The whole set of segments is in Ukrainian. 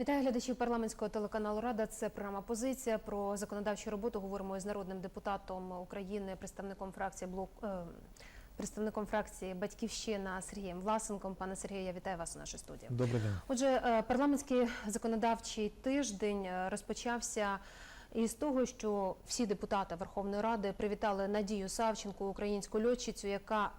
Вітаю глядачів парламентського телеканалу Рада. Це програма Позиція про законодавчу роботу. Говоримо з народним депутатом України, представником фракції блок. е, Представником фракції Батьківщина Сергієм Власенком. Пане Сергію, я вітаю вас у нашій студії. Добрий день. Отже, е, парламентський законодавчий тиждень е, із того, що всі депутати Верховної Ради привітали Надію Савченко, українську льотчицю, яка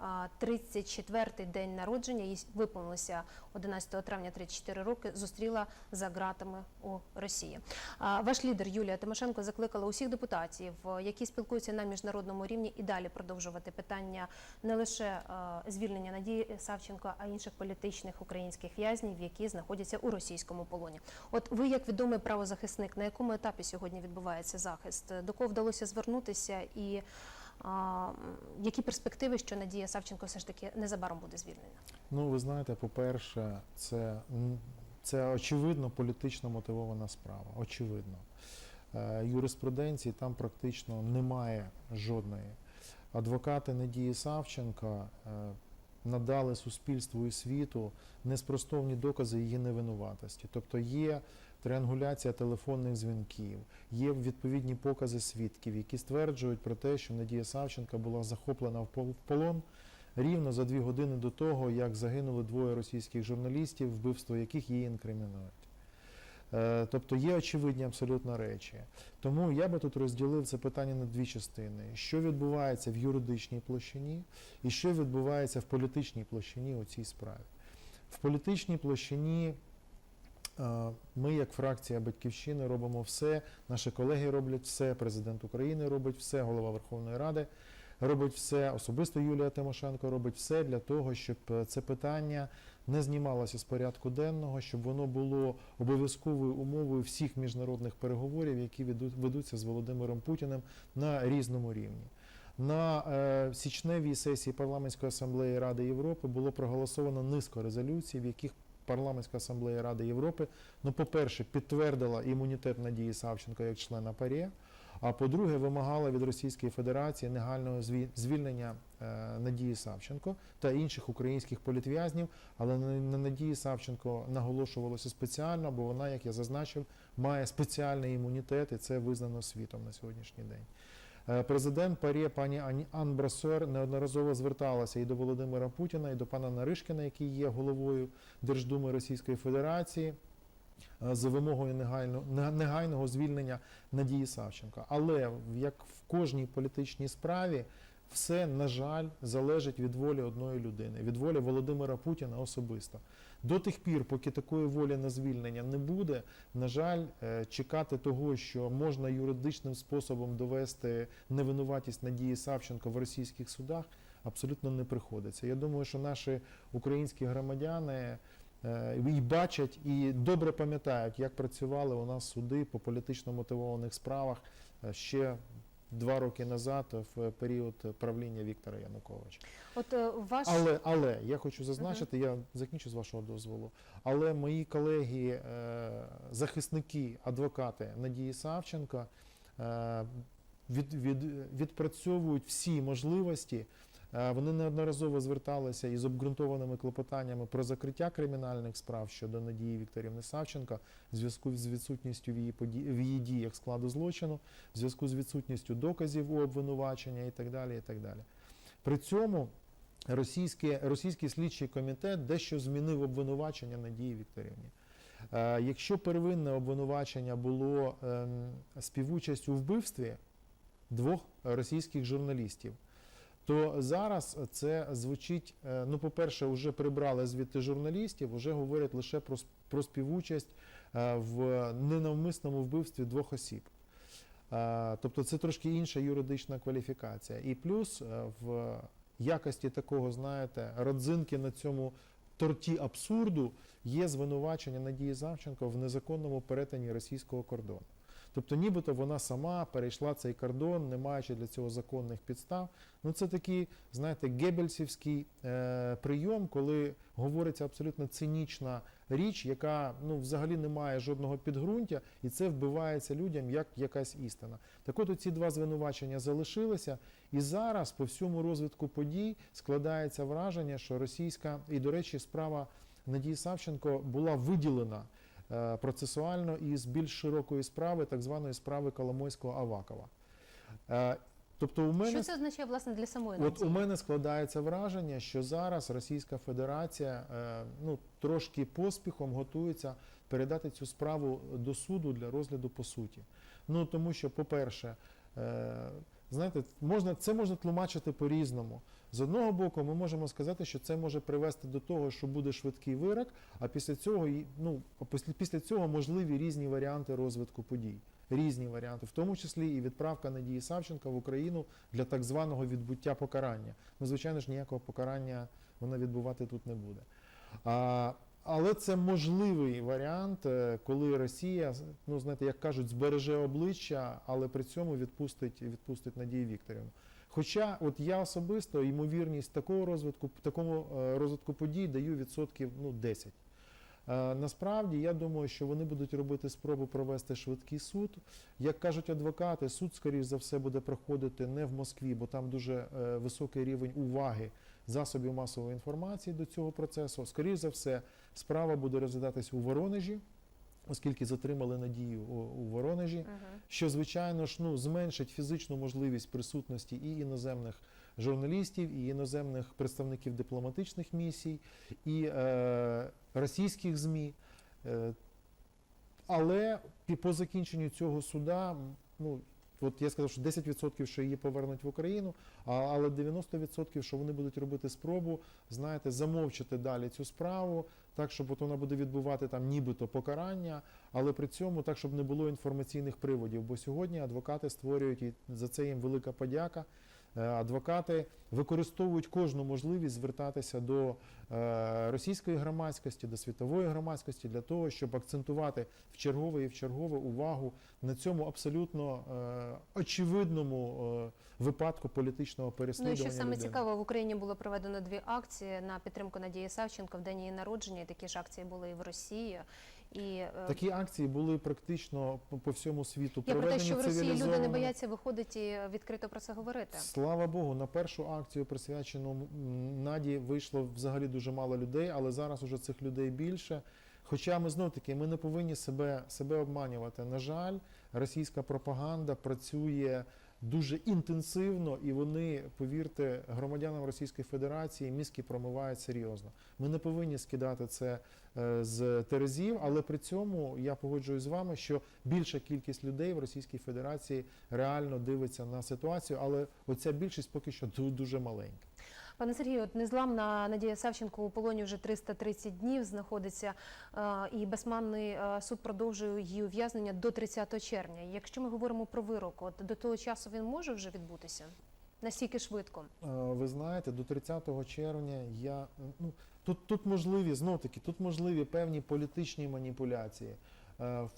34-й день народження, їй виповнилося 11 травня 34 роки, зустріла за ґратами у Росії. Ваш лідер Юлія Тимошенко закликала усіх депутатів, е, які спілкуються на міжнародному рівні, і далі продовжувати питання не лише е, звільнення Надії Савченко, а інших політичних українських в'язнів, які знаходяться у російському полоні. От ви, як відомий правозахисник, на якому етапі сьогодні відбувається захист? До кого вдалося звернутися, і а, які перспективи, що Надія Савченко все ж таки незабаром буде звільнена? Ну, ви знаєте, по-перше, це, це очевидно політично мотивована справа. Очевидно. Е, Юриспруденції там практично немає жодної. Адвокати Надії Савченка е, надали суспільству і світу неспростовні докази її невинуватості. Тобто є триангуляція телефонних дзвінків, є відповідні покази свідків, які стверджують про те, що Надія Савченка була захоплена в полон рівно за дві години до того, як загинули двоє російських журналістів, вбивство яких її інкримінують. Е, Тобто є очевидні абсолютно речі. Тому я би тут розділив це питання на дві частини: що відбувається в юридичній площині, і що відбувається в політичній площині у цій справі. В політичній площині е, ми, як фракція Батьківщини, робимо все, наші колеги роблять все, президент України робить все, голова Верховної Ради робить все, особисто Юлія Тимошенко робить все для того, щоб е, це питання не знімалося з порядку денного, щоб воно було обов'язковою умовою всіх міжнародних переговорів, які ведуть- ведуться з Володимиром Путіним на різному рівні. На е, січневій сесії парламентської асамблеї Ради Європи було проголосовано низка резолюцій, в яких парламентська асамблея Ради Європи, ну, по-перше, підтвердила імунітет Надії Савченко як члена ПАРЄ, а по-друге, вимагала від Російської Федерації негайного зві- звільнення е, Надії Савченко та інших українських політв'язнів. Але на на Надії Савченко наголошувалося спеціально, бо вона, як я зазначив, має спеціальний імунітет, і це визнано світом на сьогоднішній день. Е, Президент ПАРЄ пані Ані- Ан Брасер неодноразово зверталася і до Володимира Путіна, і до пана Наришкіна, який є головою Держдуми Російської Федерації, за вимогою негайно, не- негайного звільнення Надії Савченко. Але як в кожній політичній справі, все, на жаль, залежить від волі одної людини, від волі Володимира Путіна особисто. До тих пір, поки такої волі на звільнення не буде, на жаль, е, чекати того, що можна юридичним способом довести невинуватість Надії Савченко в російських судах, абсолютно не приходиться. Я думаю, що наші українські громадяни е, і бачать і добре пам'ятають, як працювали у нас суди по політично мотивованих справах е, ще два роки назад, в період правління Віктора Януковича. От е, ваш Але, але я хочу зазначити, я закінчу з вашого дозволу. Але мої колеги, е, захисники, адвокати Надії Савченко е, від, від, відпрацьовують всі можливості. Е, Вони неодноразово зверталися із обґрунтованими клопотаннями про закриття кримінальних справ щодо Надії Вікторівни Савченко в зв'язку з відсутністю в її, в її діях складу злочину, в зв'язку з відсутністю доказів у обвинувачення і так далі. І так далі. При цьому російський, російський слідчий комітет дещо змінив обвинувачення Надії Вікторівні. Е, якщо первинне обвинувачення було ем, співучасть у вбивстві двох російських журналістів, то зараз це звучить, е, ну, по-перше, вже прибрали звідти журналістів, вже говорять лише про, про співучасть е, в ненавмисному вбивстві двох осіб. Е, Тобто це трошки інша юридична кваліфікація. І плюс в якості такого, знаєте, родзинки на цьому торті абсурду є звинувачення Надії Завченко в незаконному перетині російського кордону. Тобто, нібито вона сама перейшла цей кордон, не маючи для цього законних підстав. Ну це такий, знаєте, гебельсівський е, прийом, коли говориться абсолютно цинічна річ, яка ну взагалі не має жодного підґрунтя, і це вбивається людям як якась істина. Так от ці два звинувачення залишилися, і зараз по всьому розвитку подій складається враження, що російська і, до речі, справа Надії Савченко була виділена процесуально із більш широкої справи, так званої справи Коломойського Авакова. Е, Тобто у мене Що це означає власне для самої От у мене складається враження, що зараз Російська Федерація е, ну трошки поспіхом готується передати цю справу до суду для розгляду по суті. Ну тому що, по-перше, е, знаєте, можна це можна тлумачити по-різному. З одного боку, ми можемо сказати, що це може привести до того, що буде швидкий вирок, а після цього ну після, цього можливі різні варіанти розвитку подій. Різні варіанти, в тому числі і відправка Надії Савченка в Україну для так званого відбуття покарання. Ну, звичайно ж, ніякого покарання вона відбувати тут не буде. А, але це можливий варіант, е, коли Росія, ну знаєте, як кажуть, збереже обличчя, але при цьому відпустить, відпустить Надію Вікторівну. Хоча, от я особисто ймовірність такого розвитку, такому е, розвитку подій даю відсотків ну, 10. Е, Насправді я думаю, що вони будуть робити спробу провести швидкий суд. Як кажуть адвокати, суд, скоріш за все, буде проходити не в Москві, бо там дуже е, високий рівень уваги засобів масової інформації до цього процесу. Скоріш за все, справа буде розглядатись у Воронежі, оскільки затримали надію у, у Воронежі Мгм. що звичайно ж ну зменшить фізичну можливість присутності і іноземних журналістів, і іноземних представників дипломатичних місій, і е, російських змі. Е, але по закінченню цього суда, ну от я сказав, що 10% що її повернуть в Україну, але 90% що вони будуть робити спробу, знаєте, замовчати далі цю справу, так, щоб от вона буде відбувати там нібито покарання, але при цьому так, щоб не було інформаційних приводів. Бо сьогодні адвокати створюють і за це їм велика подяка. Е, Адвокати використовують кожну можливість звертатися до е, російської громадськості, до світової громадськості для того, щоб акцентувати в чергове і в чергове увагу на цьому абсолютно е, очевидному випадку політичного Ну і що саме людини. цікаво, в Україні було проведено дві акції на підтримку Надії Савченко в день її народження. І такі ж акції були і в Росії. І е, Такі акції були практично по, по всьому світу я про те, що в Росії люди не бояться виходити і відкрито про це говорити. Слава Богу, на першу акцію, присвячену Наді, вийшло взагалі дуже мало людей, але зараз уже цих людей більше. Хоча ми знов таки ми не повинні себе, себе обманювати. На жаль, російська пропаганда працює дуже інтенсивно, і вони, повірте, громадянам Російської Федерації мізки промивають серйозно. Ми не повинні скидати це е, з терезів, але при цьому я погоджуюсь з вами, що більша кількість людей в Російській Федерації реально дивиться на ситуацію, але оця більшість поки що ду- дуже маленька. Пане Сергію, от незламна Надія Савченко у полоні вже 330 днів знаходиться, е, і безманний е, суд продовжує її ув'язнення до 30 червня. Якщо ми говоримо про вирок, от до того часу він може вже відбутися? Настільки швидко? Е, Ви знаєте, до 30 червня я ну тут, тут можливі знов таки, тут можливі певні політичні маніпуляції.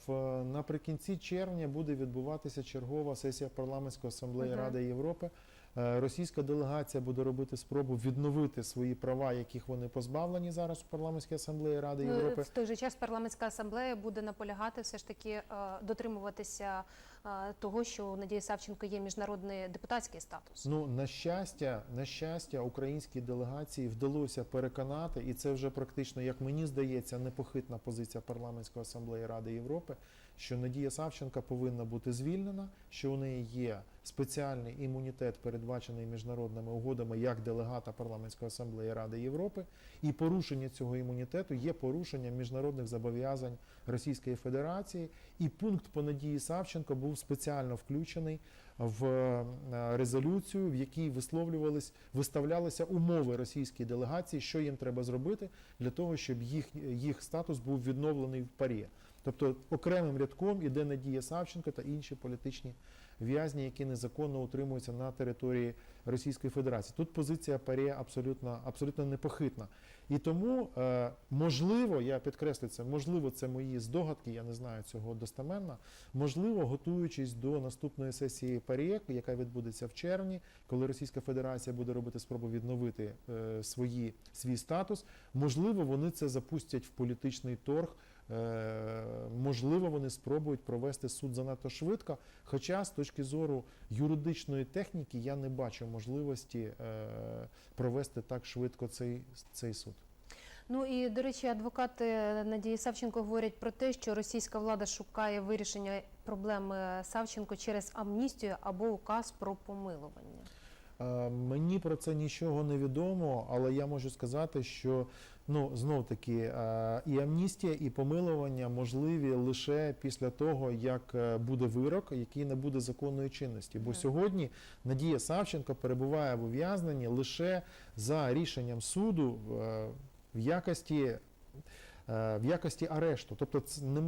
В наприкінці червня буде відбуватися чергова сесія парламентської асамблеї Мгм. Ради Європи. Е, Російська делегація буде робити спробу відновити свої права, яких вони позбавлені зараз у парламентській асамблеї Ради Ну, Європи. в той же час парламентська асамблея буде наполягати все ж таки е, дотримуватися е, того, що у Надії Савченко є міжнародний депутатський статус. Ну на щастя, на щастя, українській делегації вдалося переконати, і це вже практично, як мені здається, непохитна позиція парламентської асамблеї Ради Європи, що Надія Савченка повинна бути звільнена, що у неї є спеціальний імунітет, передбачений міжнародними угодами як делегата парламентської асамблеї Ради Європи, і порушення цього імунітету є порушенням міжнародних зобов'язань Російської Федерації. І пункт по Надії Савченко був спеціально включений в е, резолюцію, в якій висловлювались, виставлялися умови російській делегації, що їм треба зробити для того, щоб їх, їх статус був відновлений в парі. Тобто окремим рядком іде Надія Савченко та інші політичні в'язні, які незаконно утримуються на території Російської Федерації. Тут позиція ПАРЄ абсолютно, абсолютно непохитна. І тому, е, можливо, я підкреслю це, можливо, це мої здогадки, я не знаю цього достеменно. Можливо, готуючись до наступної сесії ПАРЄ, яка відбудеться в червні, коли Російська Федерація буде робити спробу відновити е, свої, свій статус, можливо, вони це запустять в політичний торг. Е, Можливо, вони спробують провести суд занадто швидко. Хоча з точки зору юридичної техніки я не бачу можливості е, провести так швидко цей, цей суд. Ну і до речі, адвокати Надії Савченко говорять про те, що російська влада шукає вирішення проблеми Савченко через амністію або указ про помилування. Е, Мені про це нічого не відомо, але я можу сказати, що ну знов таки е, і амністія, і помилування можливі лише після того, як е, буде вирок, який не буде законної чинності. Бо сьогодні Надія Савченко перебуває в ув'язненні лише за рішенням суду е, в якості. Е, В якості арешту, тобто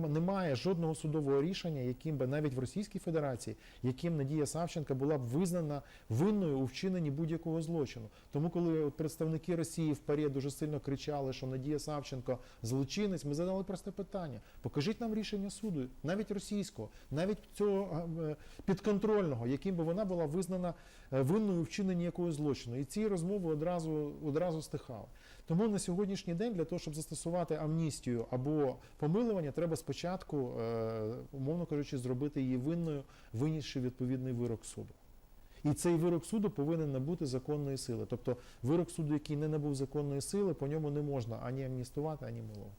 немає жодного судового рішення, яким би навіть в Російській Федерації, яким Надія Савченка була б визнана винною у вчиненні будь-якого злочину. Тому, коли представники Росії в ПАРЄ дуже сильно кричали, що Надія Савченко злочинець, ми задали просте питання: покажіть нам рішення суду, навіть російського, навіть цього е, підконтрольного, яким би вона була визнана е, винною у вчиненні якогось злочину. І ці розмови одразу одразу стихали. Тому на сьогоднішній день для того, щоб застосувати амністію або помилування, треба спочатку, е, умовно кажучи, зробити її винною, винісши відповідний вирок суду. І цей вирок суду повинен набути законної сили. Тобто вирок суду, який не набув законної сили, по ньому не можна ані амністувати, ані милувати.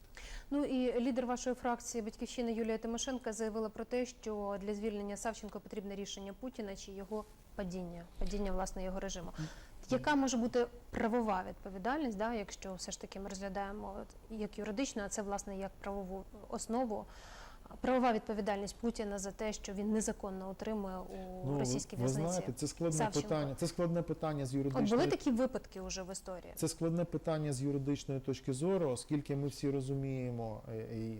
Ну і лідер вашої фракції Батьківщина Юлія Тимошенко заявила про те, що для звільнення Савченко потрібне рішення Путіна чи його падіння, падіння власне його режиму. Яка може бути правова відповідальність, да, якщо все ж таки ми розглядаємо як юридично, а це власне як правову основу. Правова відповідальність Путіна за те, що він незаконно отримує у російській ви знаєте, це складне Савченко. питання. Це складне питання з От були такі випадки вже в історії. Це складне питання з юридичної точки зору, оскільки ми всі розуміємо, е, і,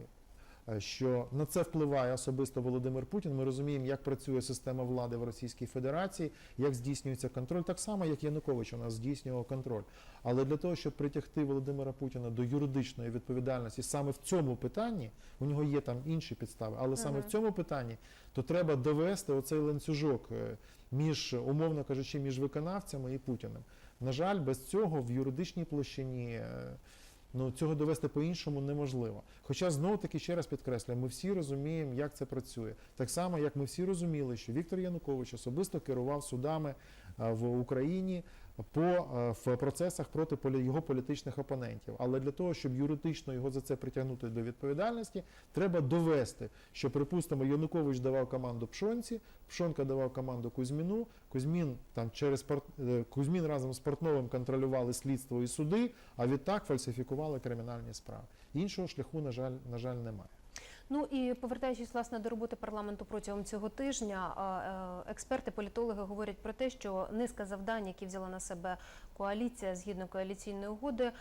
що на це впливає особисто Володимир Путін. Ми розуміємо, як працює система влади в Російській Федерації, як здійснюється контроль, так само, як Янукович у нас здійснював контроль. Але для того, щоб притягти Володимира Путіна до юридичної відповідальності саме в цьому питанні, у нього є там інші підстави, але саме в цьому питанні, то треба довести оцей ланцюжок е, між, умовно кажучи, між виконавцями і Путіним. На жаль, без цього в юридичній площині е, ну, цього довести по-іншому неможливо. Хоча знову таки ще раз підкреслюю, ми всі розуміємо, як це працює. Так само, як ми всі розуміли, що Віктор Янукович особисто керував судами е, в Україні по е, в процесах проти полі- його політичних опонентів. Але для того, щоб юридично його за це притягнути до відповідальності, треба довести, що, припустимо, Янукович давав команду Пшонці, Пшонка давав команду Кузьміну. Кузьмін там через е, Кузьмін разом з Портновим контролювали слідство і суди, а відтак фальсифікували кримінальні справи. Іншого шляху, на жаль, на жаль, немає. Ну і повертаючись власне до роботи парламенту протягом цього тижня, е, експерти, політологи говорять про те, що низка завдань, які взяла на себе коаліція згідно коаліційної угоди,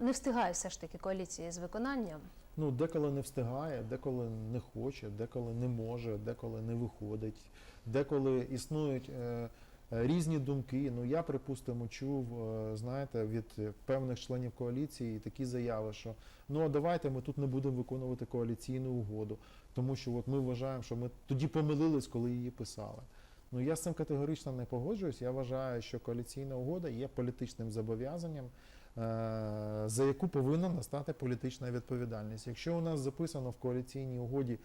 не встигає все ж таки коаліції з виконанням. Ну, деколи не встигає, деколи не хоче, деколи не може, деколи не виходить, деколи існують е, різні думки. Ну я, припустимо, чув, е, знаєте, від е, певних членів коаліції такі заяви, що ну а давайте ми тут не будемо виконувати коаліційну угоду, тому що от ми вважаємо, що ми тоді помилились, коли її писали. Ну я з цим категорично не погоджуюсь. Я вважаю, що коаліційна угода є політичним зобов'язанням, е, за яку повинна настати політична відповідальність. Якщо у нас записано в коаліційній угоді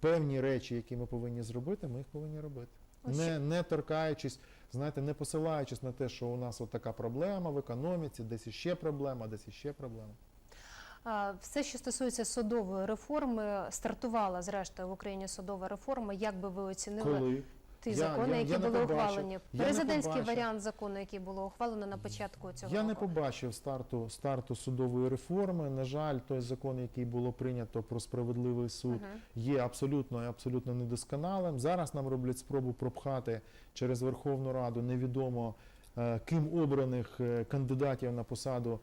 певні речі, які ми повинні зробити, ми їх повинні робити. Не, не торкаючись, знаєте, не посилаючись на те, що у нас от така проблема в економіці, десь іще проблема, десь іще проблема. Все, що стосується судової реформи, стартувала зрештою в Україні судова реформа. Як би ви оцінили Коли ті закони, я- які я були побачив. ухвалені? Президентський варіант закону, який було ухвалено на початку цього я не побачив старту, старту судової реформи. На жаль, той закон, який було прийнято про справедливий суд, Мгм. є абсолютно абсолютно недосконалим. Зараз нам роблять спробу пропхати через Верховну Раду невідомо е, ким обраних е, кандидатів на посаду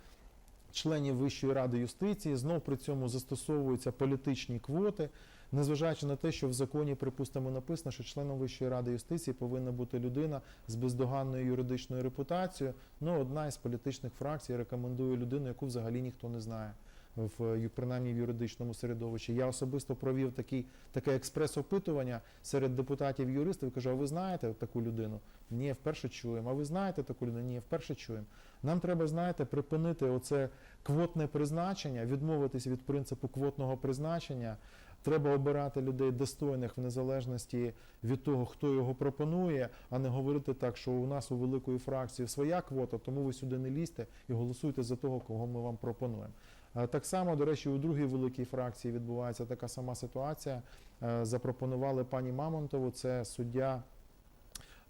членів Вищої ради юстиції. Знов при цьому застосовуються політичні квоти. Незважаючи на те, що в законі, припустимо, написано, що членом Вищої ради юстиції повинна бути людина з бездоганною юридичною репутацією. Ну, одна із політичних фракцій рекомендує людину, яку взагалі ніхто не знає в принаймні в юридичному середовищі. Я особисто провів такий, таке експрес-опитування серед депутатів-юристів. Кажу, а ви знаєте таку людину? Ні, вперше чуємо. А ви знаєте таку людину? Ні, вперше чуємо. Нам треба, знаєте, припинити оце квотне призначення, відмовитись від принципу квотного призначення. Треба обирати людей достойних в незалежності від того, хто його пропонує, а не говорити так, що у нас у великої фракції своя квота, тому ви сюди не лізьте і голосуйте за того, кого ми вам пропонуємо. Е, Так само, до речі, у другій великій фракції відбувається така сама ситуація. Е, Запропонували пані Мамонтову, це суддя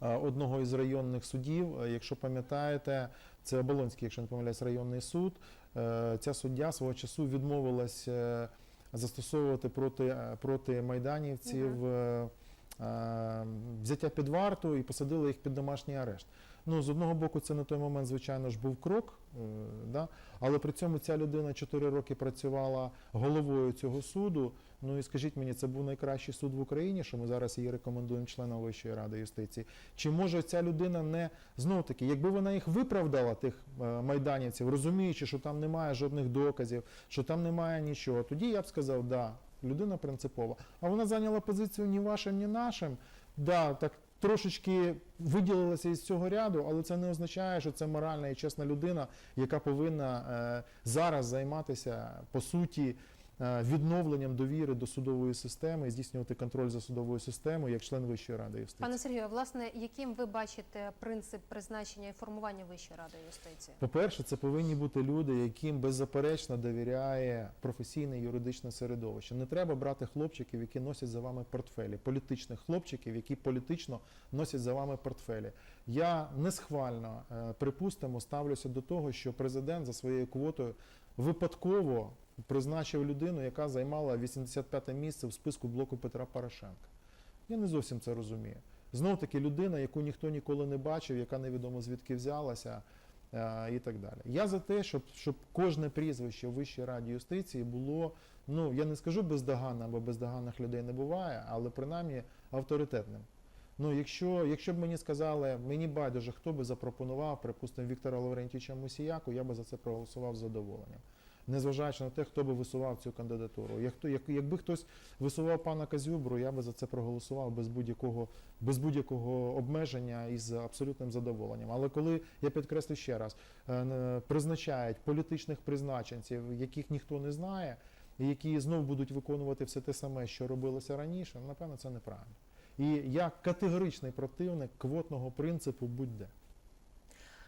е, одного із районних судів. Якщо пам'ятаєте, це Оболонський, якщо не помиляюсь, районний суд. Ця суддя свого часу відмовилась застосовувати проти, е, проти майданівців е, взяття під варту і посадили їх під домашній арешт. Ну, з одного боку, це на той момент, звичайно ж, був крок, да? але при цьому ця людина 4 роки працювала головою цього суду. Ну і скажіть мені, це був найкращий суд в Україні, що ми зараз її рекомендуємо членам Вищої ради юстиції. Чи може ця людина не знов таки, якби вона їх виправдала, тих е, майданівців, розуміючи, що там немає жодних доказів, що там немає нічого, тоді я б сказав, да, людина принципова. А вона зайняла позицію ні вашим, ні нашим. Да, так трошечки виділилася із цього ряду, але це не означає, що це моральна і чесна людина, яка повинна е, зараз займатися по суті відновленням довіри до судової системи і здійснювати контроль за судовою системою як член Вищої ради юстиції. Пане Сергію, а, власне, яким ви бачите принцип призначення і формування Вищої ради юстиції? По-перше, це повинні бути люди, яким беззаперечно довіряє професійне юридичне середовище. Не треба брати хлопчиків, які носять за вами портфелі, політичних хлопчиків, які політично носять за вами портфелі. Я несхвально, е, припустимо, ставлюся до того, що президент за своєю квотою випадково призначив людину, яка займала 85-те місце в списку блоку Петра Порошенка. Я не зовсім це розумію. Знов таки людина, яку ніхто ніколи не бачив, яка невідомо звідки взялася е, і так далі. Я за те, щоб, щоб кожне прізвище в Вищій раді юстиції було, ну я не скажу бездоганним, бо бездоганних людей не буває, але принаймні авторитетним. Ну, якщо, якщо б мені сказали, мені байдуже, хто би запропонував, припустимо, Віктора Лаврентійовича Мусіяку, я би за це проголосував з задоволенням. Незважаючи на те, хто би висував цю кандидатуру. Як, як, якби хтось висував пана Казюбру, я би за це проголосував без будь-якого, без будь-якого обмеження і з абсолютним задоволенням. Але коли, я підкреслю ще раз, е, призначають політичних призначенців, яких ніхто не знає, які знов будуть виконувати все те саме, що робилося раніше, напевно, це неправильно. І я категоричний противник квотного принципу будь-де.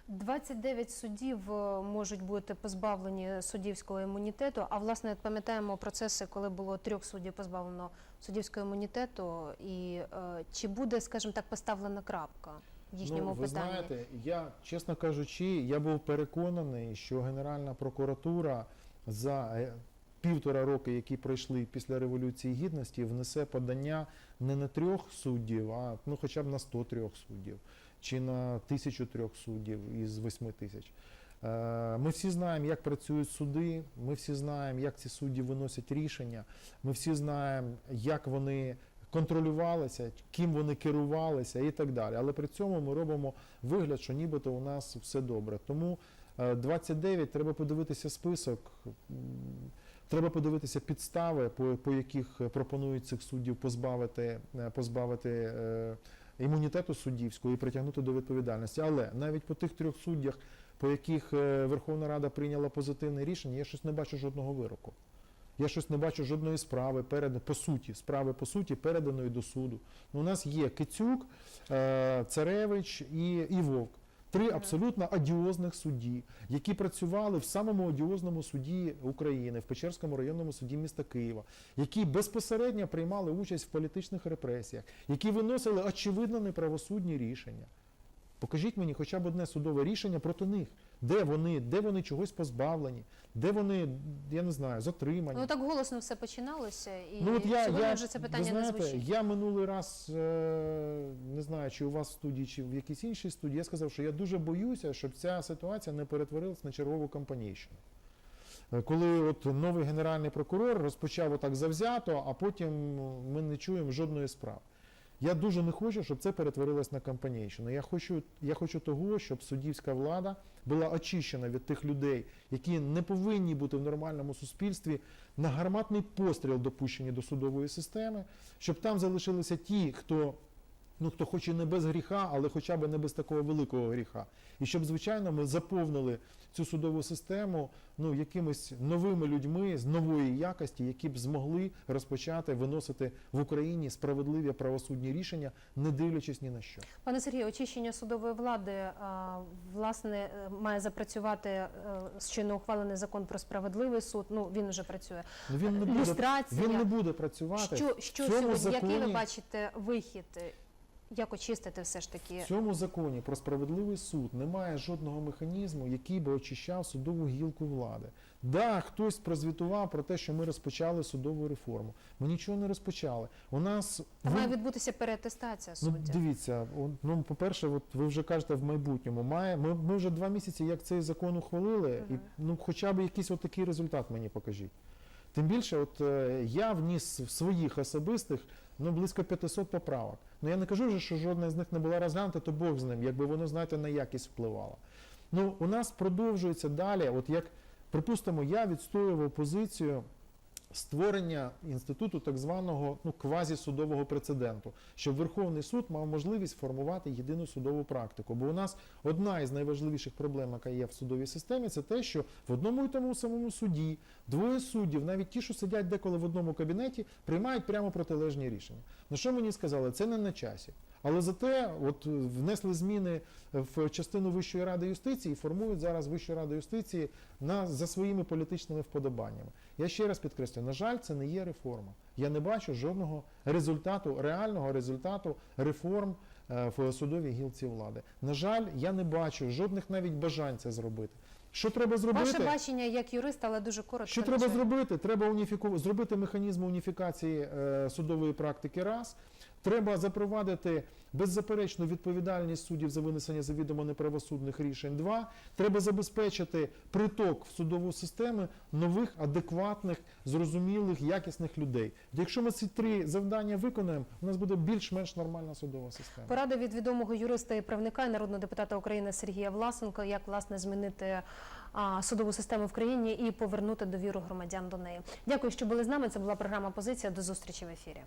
29 суддів е, можуть бути позбавлені суддівського імунітету. А власне пам'ятаємо процеси, коли було трьох суддів позбавлено суддівського імунітету. І е, чи буде, скажімо так, поставлена крапка в їхньому ну, ви питанні? знаєте, я, чесно кажучи, я був переконаний, що Генеральна прокуратура за е, півтора роки, які пройшли після Революції Гідності, внесе подання не на трьох суддів, а ну, хоча б на 103 суддів чи на тисячу трьох суддів із восьми тисяч. Е, Ми всі знаємо, як працюють суди, ми всі знаємо, як ці судді виносять рішення, ми всі знаємо, як вони контролювалися, ким вони керувалися і так далі. Але при цьому ми робимо вигляд, що нібито у нас все добре. Тому е, 29 треба подивитися список. Треба подивитися підстави, по, по яких пропонують цих суддів позбавити, е, позбавити е, імунітету суддівського і притягнути до відповідальності. Але навіть по тих трьох суддях, по яких е, Верховна Рада прийняла позитивне рішення, я щось не бачу жодного вироку. Я щось не бачу жодної справи перед по суті, справи по суті переданої до суду. Ну, у нас є Кицюк, е, Царевич і, і Вовк. Три абсолютно одіозних судді, які працювали в самому одіозному суді України, в Печерському районному суді міста Києва, які безпосередньо приймали участь в політичних репресіях, які виносили очевидно неправосудні рішення. Покажіть мені хоча б одне судове рішення проти них. Де вони, де вони чогось позбавлені, де вони, я не знаю, затримані. Ну так голосно все починалося, і Ну, от я, сьогодні я, вже це ви питання знаєте, не звучить. Я минулий раз е, не знаю, чи у вас в студії, чи в якійсь іншій студії, я сказав, що я дуже боюся, щоб ця ситуація не перетворилась на чергову кампанійщину. Е, Коли от новий генеральний прокурор розпочав отак завзято, а потім ми не чуємо жодної справи. Я дуже не хочу, щоб це перетворилось на компанійщину. Я хочу, я хочу того, щоб суддівська влада була очищена від тих людей, які не повинні бути в нормальному суспільстві на гарматний постріл допущені до судової системи, щоб там залишилися ті, хто Ну, хто хоче не без гріха, але хоча б не без такого великого гріха. І щоб, звичайно, ми заповнили цю судову систему ну, якимись новими людьми з нової якості, які б змогли розпочати виносити в Україні справедливі правосудні рішення, не дивлячись ні на що. Пане Сергію, очищення судової влади а, власне е, має запрацювати е, щойно ухвалений закон про справедливий суд. Ну він вже працює. Ну, він не буде, Люстрація. він не буде працювати. Що, що В цьому сьогодні, який ви бачите вихід? Як очистити все ж таки? В цьому законі про справедливий суд немає жодного механізму, який би очищав судову гілку влади. Да, хтось прозвітував про те, що ми розпочали судову реформу. Ми нічого не розпочали. У нас Та ви- має відбутися переатестація Ну, дивіться, ну, по-перше, от ви вже кажете в майбутньому. Має, ми, ми вже два місяці, як цей закон ухвалили, і ну, хоча б якийсь от такий результат мені покажіть. Тим більше, от е, я вніс в своїх особистих ну, близько 500 поправок. Ну я не кажу вже, що жодна з них не була розглянута, то Бог з ним, якби воно, знаєте, на якість впливало. Ну, у нас продовжується далі, от як, припустимо, я відстоював позицію створення інституту так званого ну, квазісудового прецеденту, щоб Верховний суд мав можливість формувати єдину судову практику. Бо у нас одна із найважливіших проблем, яка є в судовій системі, це те, що в одному і тому самому суді двоє суддів, навіть ті, що сидять деколи в одному кабінеті, приймають прямо протилежні рішення. На що мені сказали, це не на часі. Але зате от е, внесли зміни в частину Вищої ради юстиції і формують зараз Вищу раду юстиції на, за своїми політичними вподобаннями. Я ще раз підкреслюю, на жаль, це не є реформа. Я не бачу жодного результату, реального результату реформ е, в судовій гілці влади. На жаль, я не бачу жодних навіть бажань це зробити. Що треба зробити? Ваше бачення як юриста, але дуже коротко. Що треба зробити? Треба уніфіку... зробити механізм уніфікації е, судової практики раз. Треба запровадити беззаперечну відповідальність суддів за винесення завідомо неправосудних рішень. Два треба забезпечити приток в судову систему нових, адекватних, зрозумілих, якісних людей. Якщо ми ці три завдання виконаємо, у нас буде більш-менш нормальна судова система. Порада від відомого юриста і правника і народного депутата України Сергія Власенко, як власне змінити судову систему в країні і повернути довіру громадян до неї. Дякую, що були з нами. Це була програма Позиція. До зустрічі в ефірі.